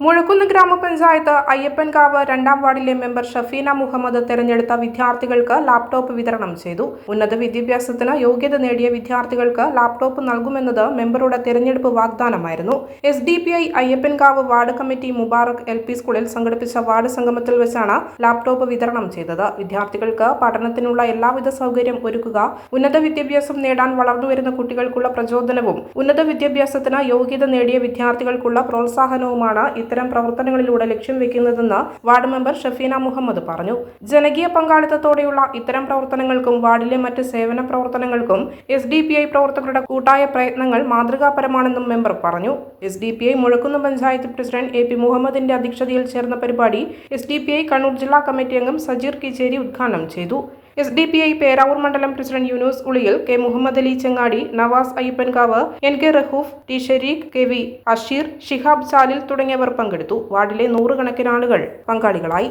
മുഴക്കുന്ന് ഗ്രാമപഞ്ചായത്ത് അയ്യപ്പൻകാവ് രണ്ടാം വാർഡിലെ മെമ്പർ ഷഫീന മുഹമ്മദ് തെരഞ്ഞെടുത്ത വിദ്യാർത്ഥികൾക്ക് ലാപ്ടോപ്പ് വിതരണം ചെയ്തു. ഉന്നത വിദ്യാഭ്യാസത്തിന് യോഗ്യത നേടിയ വിദ്യാർത്ഥികൾക്ക് ലാപ്ടോപ്പ് നൽകുമെന്നത് മെമ്പറുടെ തെരഞ്ഞെടുപ്പ് വാഗ്ദാനമായിരുന്നു. S D P I Ayyappankavu ward committee Mubarak L P സ്കൂളിൽ സംഘടിപ്പിച്ച വാർഡ് സംഗമത്തിൽ വെച്ചാണ് ലാപ്ടോപ്പ് വിതരണം ചെയ്തത്. വിദ്യാർത്ഥികൾക്ക് പഠനത്തിനുള്ള എല്ലാവിധ സൗകര്യം ഒരുക്കുക ഉന്നത വിദ്യാഭ്യാസം നേടാൻ വളർന്നുവരുന്ന കുട്ടികൾക്കുള്ള പ്രചോദനവും ഉന്നത വിദ്യാഭ്യാസത്തിന് യോഗ്യത നേടിയ വിദ്യാർത്ഥികൾക്കുള്ള പ്രോത്സാഹനവുമാണ് ഇത്തരം പ്രവർത്തനങ്ങളിലൂടെ ലക്ഷ്യം വെക്കുന്നതെന്ന് വാർഡ് മെമ്പർ ഷഫീന മുഹമ്മദ് പറഞ്ഞു. ജനകീയ പങ്കാളിത്തത്തോടെയുള്ള ഇത്തരം പ്രവർത്തനങ്ങൾക്കും വാർഡിലെ മറ്റ് സേവന പ്രവർത്തനങ്ങൾക്കും എസ് ഡി പി ഐ പ്രവർത്തകരുടെ കൂട്ടായ പ്രയത്നങ്ങൾ മാതൃകാപരമാണെന്നും മെമ്പർ പറഞ്ഞു. S D P I Muzhakkunnu panchayat president A P മുഹമ്മദിന്റെ അധ്യക്ഷതയിൽ ചേർന്ന പരിപാടി S D P I Kannur ജില്ലാ കമ്മിറ്റി അംഗം സജീർ കിച്ചേരി ഉദ്ഘാടനം ചെയ്തു. S D P I Peravoor മണ്ഡലം president Yunus Uliyil K Muhammad Ali Chengadi Navas Ayyappankavu N K Rahoof T Shareeq K V Asheer Shihab Salil തുടങ്ങിയവർ പങ്കെടുത്തു. വാർഡിലെ നൂറുകണക്കിന് ആളുകൾ പങ്കാളികളായി.